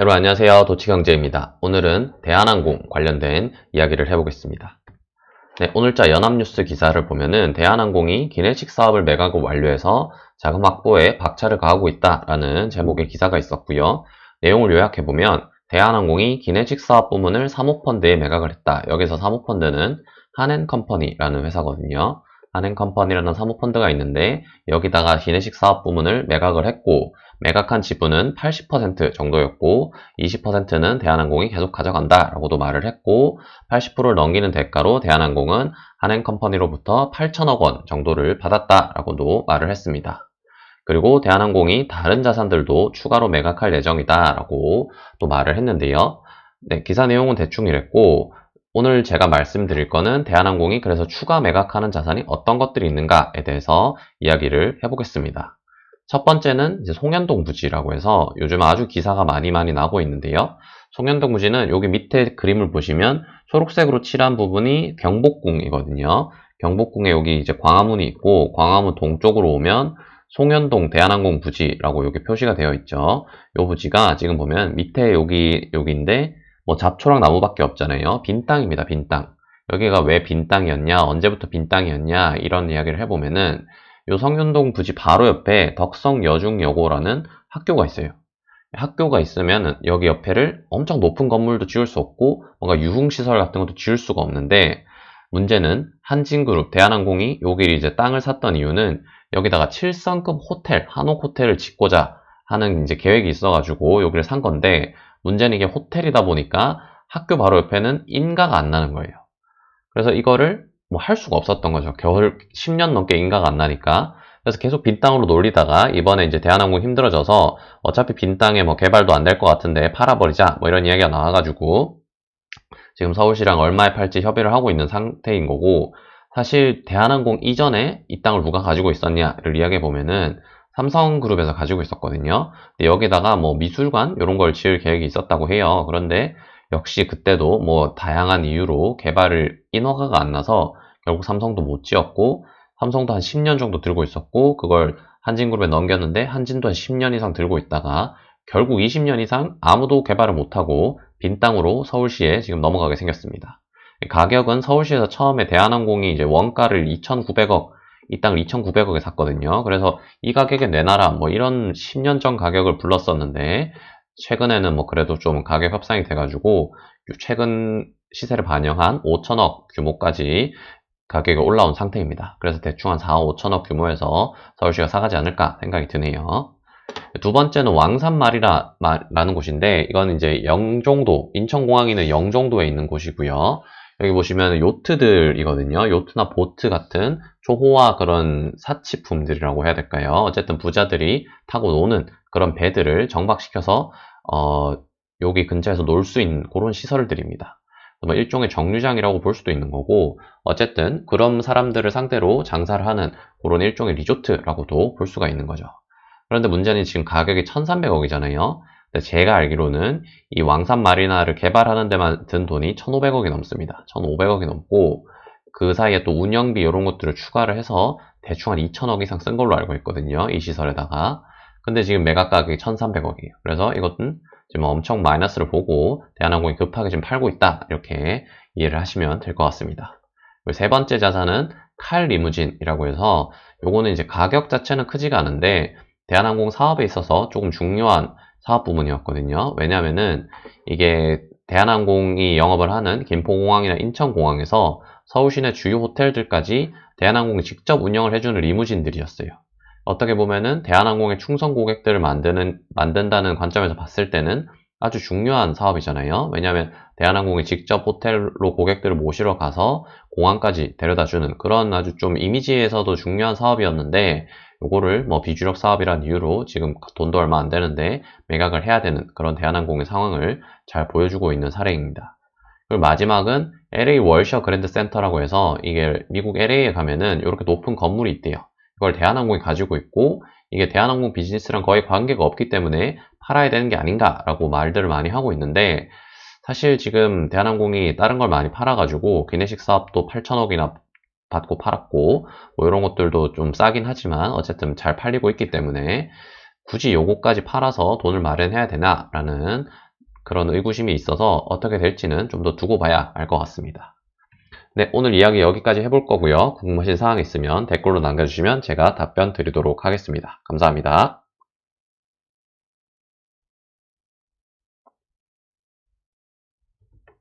여러분 안녕하세요. 도치경제입니다. 오늘은 대한항공 관련된 이야기를 해보겠습니다. 네, 오늘자 연합뉴스 기사를 보면은 대한항공이 기내식 사업을 매각을 완료해서 자금 확보에 박차를 가하고 있다라는 제목의 기사가 있었고요. 내용을 요약해보면 대한항공이 기내식 사업 부문을 사모펀드에 매각을 했다. 여기서 사모펀드는 한앤컴퍼니라는 회사거든요. 한앤컴퍼니라는 사모펀드가 있는데 여기다가 기내식 사업 부문을 매각을 했고 매각한 지분은 80% 정도였고 20%는 대한항공이 계속 가져간다 라고도 말을 했고 80%를 넘기는 대가로 대한항공은 한행컴퍼니로부터 8천억 원 정도를 받았다 라고도 말을 했습니다. 그리고 대한항공이 다른 자산들도 추가로 매각할 예정이다 라고 또 말을 했는데요. 네, 기사 내용은 대충 이랬고 오늘 제가 말씀드릴 거는 대한항공이 그래서 추가 매각하는 자산이 어떤 것들이 있는가에 대해서 이야기를 해보겠습니다. 첫 번째는 이제 송현동 부지라고 해서 요즘 아주 기사가 많이 많이 나고 있는데요. 송현동 부지는 여기 밑에 그림을 보시면 초록색으로 칠한 부분이 경복궁이거든요. 경복궁에 여기 이제 광화문이 있고 광화문 동쪽으로 오면 송현동 대한항공 부지라고 여기 표시가 되어 있죠. 이 부지가 지금 보면 밑에 여기 여기인데 뭐 잡초랑 나무밖에 없잖아요. 빈 땅입니다. 빈 땅. 여기가 왜 빈 땅이었냐, 언제부터 빈 땅이었냐 이런 이야기를 해보면은 요 성윤동 부지 바로 옆에 덕성 여중여고라는 학교가 있어요. 학교가 있으면 여기 옆에를 엄청 높은 건물도 지을 수 없고 뭔가 유흥시설 같은 것도 지을 수가 없는데 문제는 한진그룹 대한항공이 여기를 이제 땅을 샀던 이유는 여기다가 7성급 호텔, 한옥 호텔을 짓고자 하는 이제 계획이 있어가지고 여기를 산 건데 문제는 이게 호텔이다 보니까 학교 바로 옆에는 인가가 안 나는 거예요. 그래서 이거를 뭐 할 수가 없었던 거죠. 겨울 10년 넘게 인가가 안 나니까. 그래서 계속 빈 땅으로 놀리다가 이번에 이제 대한항공 힘들어져서 어차피 빈 땅에 뭐 개발도 안 될 것 같은데 팔아버리자 뭐 이런 이야기가 나와가지고 지금 서울시랑 얼마에 팔지 협의를 하고 있는 상태인 거고 사실 대한항공 이전에 이 땅을 누가 가지고 있었냐를 이야기해 보면은 삼성그룹에서 가지고 있었거든요. 근데 여기다가 뭐 미술관 이런 걸 지을 계획이 있었다고 해요. 그런데 역시 그때도 뭐 다양한 이유로 개발을 인허가가 안 나서 결국 삼성도 못 지었고 삼성도 한 10년 정도 들고 있었고 그걸 한진그룹에 넘겼는데 한진도 한 10년 이상 들고 있다가 결국 20년 이상 아무도 개발을 못하고 빈 땅으로 서울시에 지금 넘어가게 생겼습니다. 가격은 서울시에서 처음에 대한항공이 이제 원가를 2,900억, 이 땅을 2,900억에 샀거든요. 그래서 이 가격에 내놔라, 뭐 이런 10년 전 가격을 불렀었는데, 최근에는 뭐 그래도 좀 가격 협상이 돼가지고, 최근 시세를 반영한 5천억 규모까지 가격이 올라온 상태입니다. 그래서 대충 한 4, 5천억 규모에서 서울시가 사가지 않을까 생각이 드네요. 두 번째는 왕산말이라는 곳인데 이건 이제 영종도 인천공항에 있는 영종도에 있는 곳이고요. 여기 보시면 요트들이거든요. 요트나 보트 같은 초호화 그런 사치품들이라고 해야 될까요? 어쨌든 부자들이 타고 노는 그런 배들을 정박시켜서 어, 여기 근처에서 놀 수 있는 그런 시설들입니다. 뭐 일종의 정류장이라고 볼 수도 있는 거고 어쨌든 그런 사람들을 상대로 장사를 하는 그런 일종의 리조트라고도 볼 수가 있는 거죠. 그런데 문제는 지금 가격이 1,300억이잖아요. 근데 제가 알기로는 이 왕산 마리나를 개발하는 데만 든 돈이 1,500억이 넘습니다. 1,500억이 넘고 그 사이에 또 운영비 이런 것들을 추가를 해서 대충 한 2,000억 이상 쓴 걸로 알고 있거든요. 이 시설에다가. 근데 지금 매각 가격이 1,300억이에요. 그래서 이것은 지금 엄청 마이너스를 보고 대한항공이 급하게 지금 팔고 있다. 이렇게 이해를 하시면 될 것 같습니다. 세 번째 자산은 칼 리무진이라고 해서 요거는 이제 가격 자체는 크지가 않은데 대한항공 사업에 있어서 조금 중요한 사업 부문이었거든요. 왜냐면은 이게 대한항공이 영업을 하는 김포공항이나 인천공항에서 서울시내 주요 호텔들까지 대한항공이 직접 운영을 해주는 리무진들이었어요. 어떻게 보면은 대한항공의 충성 고객들을 만드는, 만든다는 관점에서 봤을 때는 아주 중요한 사업이잖아요. 왜냐하면 대한항공이 직접 호텔로 고객들을 모시러 가서 공항까지 데려다 주는 그런 아주 좀 이미지에서도 중요한 사업이었는데 요거를 뭐 비주력 사업이란 이유로 지금 돈도 얼마 안 되는데 매각을 해야 되는 그런 대한항공의 상황을 잘 보여주고 있는 사례입니다. 그리고 마지막은 LA 월셔 그랜드 센터라고 해서 이게 미국 LA에 가면은 이렇게 높은 건물이 있대요. 이걸 대한항공이 가지고 있고 이게 대한항공 비즈니스랑 거의 관계가 없기 때문에 팔아야 되는 게 아닌가라고 말들을 많이 하고 있는데 사실 지금 대한항공이 다른 걸 많이 팔아가지고 기내식 사업도 8천억이나 받고 팔았고 뭐 이런 것들도 좀 싸긴 하지만 어쨌든 잘 팔리고 있기 때문에 굳이 요거까지 팔아서 돈을 마련해야 되나 라는 그런 의구심이 있어서 어떻게 될지는 좀 더 두고 봐야 알 것 같습니다. 네, 오늘 이야기 여기까지 해볼 거고요. 궁금하신 사항 있으면 댓글로 남겨주시면 제가 답변 드리도록 하겠습니다. 감사합니다.